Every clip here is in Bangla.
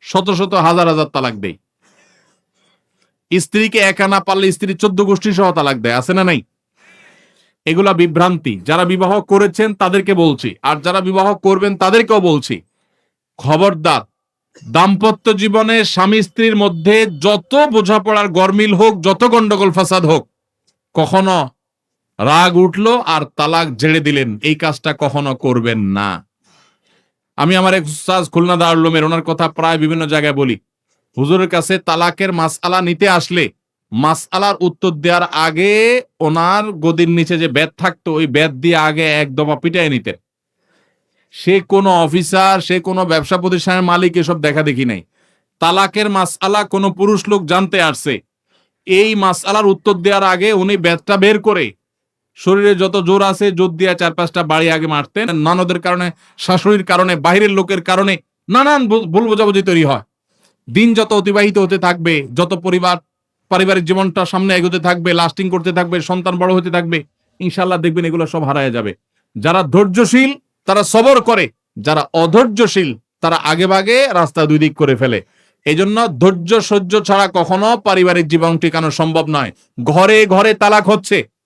শত শত হাজার হাজার তালাক দেয় স্ত্রীকে একা না পারলে স্ত্রী চোদ্দ গোষ্ঠী সহ তালাক দেয়, আছে না নাই? এগুলা বিভ্রান্তি। যারা বিবাহ করেছেন তাদেরকে বলছি, আর যারা বিবাহ করবেন তাদেরকেও বলছি, খবরদার, দাম্পত্য জীবনে স্বামী স্ত্রীর মধ্যে যত বোঝাপড়ার গরমিল হোক, যত গন্ডগোল ফাসাদ হোক, কখনো রাগ উঠল আর তালাক ঝেড়ে দিলেন। এই কাজটা কখনো করবেন না। আমি আমার এক উস্তাজ খুলনা দারুলমের ওনার কথা প্রায় বিভিন্ন জায়গায় বলি। হুজুরের কাছে তালাকের মাসআলা নিতে আসলে মাসআলার উত্তর দেওয়ার আগে ওনার গদির নিচে যে ব্যাট থাকতো, ওই ব্যাট দিয়ে আগে এক দফা পিটাই নিতেন। সে কোনো অফিসার, সে কোনো ব্যবসা প্রতিষ্ঠানের মালিক এসব দেখা দেখি নাই। তালাকের মাসআলা কোনো পুরুষ লোক জানতে আসছে। এই মাসআলার উত্তর দেওয়ার আগে উনি ব্যাটটা বের করে শরীরে যত জোর আছে, জোর দিয়া চার পাঁচটা বাড়ি আগে মারতেন। নানদের কারণে, শাশুড়ির কারণে বাইরের লোকের কারণে নানান ভুল- বোঝাবুঝি তৈরি হয়। দিন যত অতিবাহিত হতে থাকবে, যত পরিবার, পারিবারিক জীবনটা সামনে এগোতে থাকবে লাস্টিং করতে থাকবে, সন্তান বড় হতে থাকবে ইনশাল্লাহ দেখবেন এগুলো সব হারায় যাবে। যারা ধৈর্যশীল, তারা সবর করে। যারা অধৈর্যশীল, তারা আগে ভাগে রাস্তা দুই দিক করে ফেলে। এই জন্য ধৈর্য সহ্য ছাড়া কখনো পারিবারিক জীবন টিকানো সম্ভব নয়। ঘরে ঘরে তালাক হচ্ছে।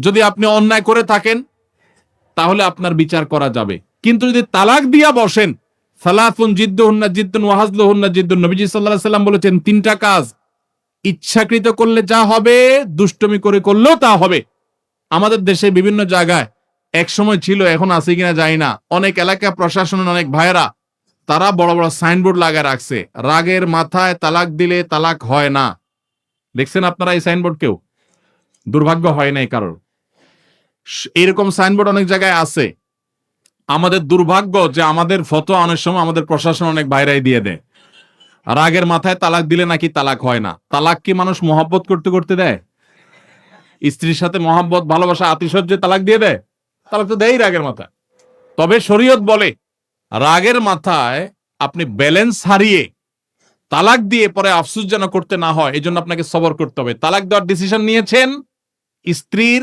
যদি আপনি অন্যায় করে থাকেন, তাহলে আপনার বিচার করা যাবে। কিন্তু যদি তালাক দিয়া বসেন সালাফুন জিদ্দুহুন্না জিদ্দুন ওয়াহাজলুহুন্না জিদ্দুন, নবীজি আলাইহি সাল্লাম বলেছেন, তিনটা কাজ। ইচ্ছাকৃত করলে যা হবে, দুষ্টমি করে করলেও তা হবে। আমাদের দেশে বিভিন্ন জায়গায় এক সময় ছিল, এখন আছে কিনা জানি না। অনেক এলাকা প্রশাসনের অনেক ভাইয়েরা, তারা বড় বড় সাইনবোর্ড লাগায় রাখছে। রাগের মাথায় তালাক দিলে তালাক হয় না। দেখছেন আপনারা এই সাইনবোর্ড কেউ? দুর্ভাগ্য হয় নাই কারোর। এরকম সাইনবোর্ড অনেক জায়গায় আছে। আমাদের দুর্ভাগ্য যে আমাদের ফটো অনেক সময় আমাদের প্রশাসন অনেক বাইরাই দিয়ে দেয়। রাগের মাথায় তালাক দিলে নাকি তালাক হয় না। তালাক কি মানুষ মহাব্বত করতে করতে দেয়? স্ত্রীর সাথে মহাব্বত, ভালোবাসা, আতিশয্যে তালাক দিয়ে দেয়? তালাক তো দেয় রাগের মাথায়। তবে শরীয়ত বলে, রাগের মাথায় আপনি ব্যালেন্স হারিয়ে তালাক দিয়ে পরে আফসুস যেন করতে না হয় এই জন্য আপনাকে সবর করতে হবে। তালাক দেওয়ার ডিসিশন নিয়েছেন স্ত্রীর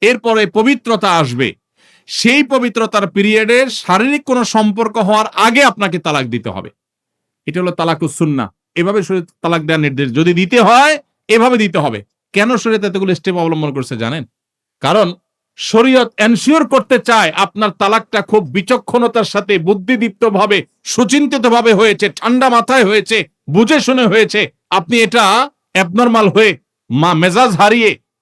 এরপরে পবিত্রতা আসবে। সেই পবিত্রতার পিরিয়ডে শারীরিক কোনো সম্পর্ক হওয়ার আগে আপনাকে তালাক দিতে হবে। এটা হলো তালাকুস সুন্না এভাবে শরীর তালাক দেওয়ার নির্দেশ। যদি দিতে হয়, এভাবে দিতে হবে। কেন শরীয়ত এতগুলো স্টেপ অবলম্বন করছে জানেন? কারণ শরীয়ত এনশিওর করতে চায় আপনার তালাকটা খুব বিচক্ষণতার সাথে বুদ্ধিদীপ্ত ভাবে সুচিন্তিত ভাবে হয়েছে, ঠান্ডা মাথায় হয়েছে, বুঝে শুনে হয়েছে। আপনি এটা অ্যাবনর্মাল হয়ে মা, মেজাজ হারিয়ে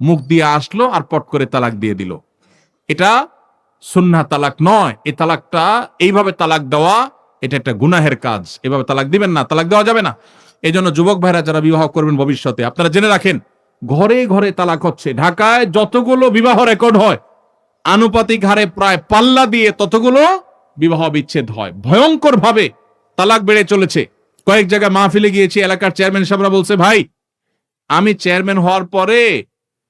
মুখ দিয়ে আসলো আর পট করে তালাক দিয়ে দিল। এটা সুন্না তালাক নয়। এই তালাকটা, এইভাবে তালাক দেওয়া, এটা একটা গুনাহের কাজ। এভাবে তালাক দিবেন না, তালাক দেওয়া যাবে না। এই জন্য যুবক ভাইরা যারা বিবাহ করবেন ভবিষ্যতে, আপনারা জেনে রাখেন, ঘরে ঘরে তালাক হচ্ছে। ঢাকায় যতগুলো বিবাহ রেকর্ড হয়, আনুপাতিক হারে প্রায় পাল্লা দিয়ে ততগুলো বিবাহ বিচ্ছেদ হয়। ভয়ঙ্কর ভাবে তালাক বেড়ে চলেছে। কয়েক জায়গায় মাহফিলে গিয়েছি, এলাকার চেয়ারম্যান সাহেবরা বলছে, ভাই, আমি চেয়ারম্যান হওয়ার পরে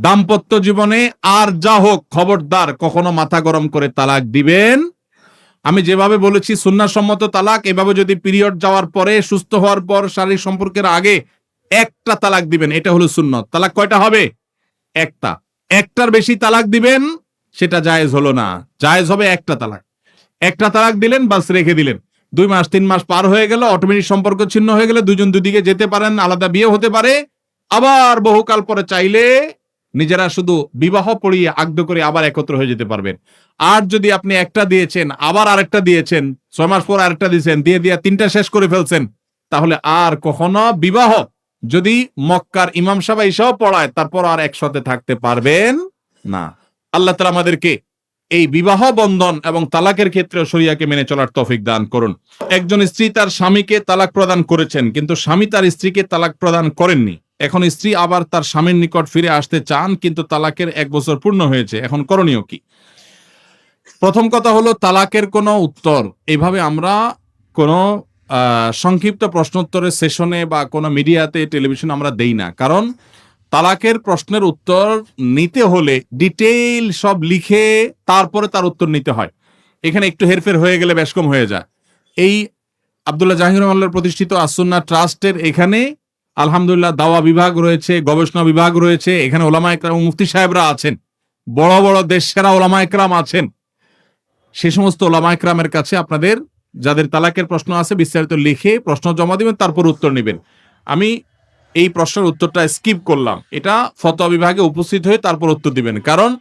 দাম্পত্য জীবনে আর যা হোক খবরদার কখনো মাথা গরম করে তালাক দিবেন। আমি যেভাবে বলেছি, সুন্নাসম্মত তালাক, এভাবে যদি পিরিয়ড যাওয়ার পরে, সুস্থ হওয়ার পর, শারীরিক সম্পর্কের আগে একটা তালাক দিবেন, এটা হলো সুন্নত। তালাক কয়টা হবে? একটা। একটার বেশি তালাক দিবেন, সেটা জায়েজ হলো না। জায়েজ হবে একটা তালাক। একটা তালাক দিলেন, বাস রেখে দিলেন। দুই মাস, তিন মাস পার হয়ে গেল অটোমেটিক সম্পর্ক ছিন্ন হয়ে গেলে দুজন দুদিকে যেতে পারেন, আলাদা বিয়ে হতে পারে। আবার বহুকাল পরে চাইলে নিজেরা শুধু বিবাহ পড়িয়ে আগ্ধ করে আবার একত্র হয়ে যেতে পারবেন। আর যদি আপনি একটা দিয়েছেন, আবার আরেকটা দিয়েছেন, ছয় মাস পর আরেকটা দিয়েছেন, দিয়ে দিয়ে তিনটা শেষ করে ফেলছেন, তাহলে আর কখনো বিবাহ। যদি মক্কার ইমাম সাহেব এসব পড়ায়, তারপর আর একসাথে থাকতে পারবেন না। আল্লাহ তালা আমাদেরকে এই বিবাহ বন্ধন এবং তালাকের ক্ষেত্রে শরিয়াকে মেনে চলার তৌফিক দান করুন। একজন স্ত্রী তার স্বামীকে তালাক প্রদান করেছেন, কিন্তু স্বামী তার স্ত্রীকে তালাক প্রদান করেননি। এখন স্ত্রী আবার তার স্বামীর নিকট ফিরে আসতে চান, কিন্তু তালাকের এক বছর পূর্ণ হয়েছে। এখন করণীয় কি? প্রথম কথা হলো, তালাকের কোনো উত্তর। এইভাবে আমরা কোনো সংক্ষিপ্ত প্রশ্নোত্তরের সেশনে বা কোনো মিডিয়াতে, টেলিভিশন আমরা দেই না। কারণ তালাকের প্রশ্নের উত্তর নিতে হলে ডিটেইল সব লিখে তারপরে তার উত্তর নিতে হয়। এখানে একটু হেরফের হয়ে গেলে বেশ কম হয়ে যায়। এই আবদুল্লাহ জাহির প্রতিষ্ঠিত আসুন্না ট্রাস্টের এখানে আলহামদুলিল্লাহ দাওয়া বিভাগ রয়েছে, গবেষণা বিভাগ রয়েছে, এখানে ওলামা একরাম মুফতি সাহেবরা আছেন। বড় বড় দেশ সেরা ওলামা একরাম আছেন। সে সমস্ত ওলামা একরামের কাছে আপনাদের যাদের তালাকের প্রশ্ন আছে বিস্তারিত লিখে প্রশ্ন জমা দিবেন, তারপর উত্তর নেবেন। আমি এই প্রশ্নের উত্তরটা স্কিপ করলাম। এটা ফতোয়া বিভাগে উপস্থিত হয়ে তারপর উত্তর দিবেন। কারণ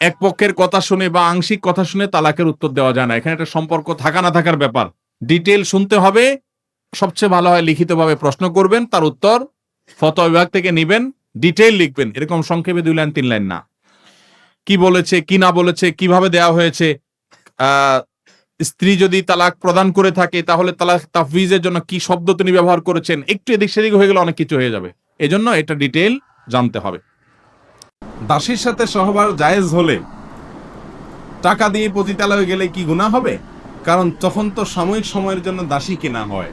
এক পক্ষের কথা শুনে বা আংশিক কথা শুনে তালাকের উত্তর দেওয়া যায় না। এখানে একটা সম্পর্ক থাকা না থাকার ব্যাপার। ডিটেল শুনতে হবে সবচেয়ে ভালো হয় লিখিতভাবে প্রশ্ন করবেন, তার উত্তর ফত বিভাগ থেকে নিবেন ডিটেইল লিখবেন। এরকম সংক্ষেপে দুই লাইন, তিন লাইন না। কি বলেছে, কি না বলেছে, কীভাবে দেয়া হয়েছে স্ত্রী যদি তালাক প্রদান করে থাকে, তাহলে তালাক তাফবিজের জন্য কি শব্দ তিনি ব্যবহার করেছেন? একটু এদিক সেদিক হয়ে গেলে অনেক কিছু হয়ে যাবে। এজন্য এটা ডিটেইল জানতে হবে। দাসীর সাথে সহবাস জায়েজ হলে টাকা দিয়ে পতিতালয়ে গেলে কি গুনাহ হবে? কারণ তখন তো সাময়িক সময়ের জন্য দাসী কেনা হয়।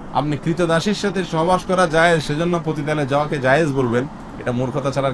আপনি কৃতদাসীর সাথে সহবাস করা যায় সেজন্য প্রতিদানে যাওয়াকে জায়েজ বলবেন। এটা মূর্খতা কিছু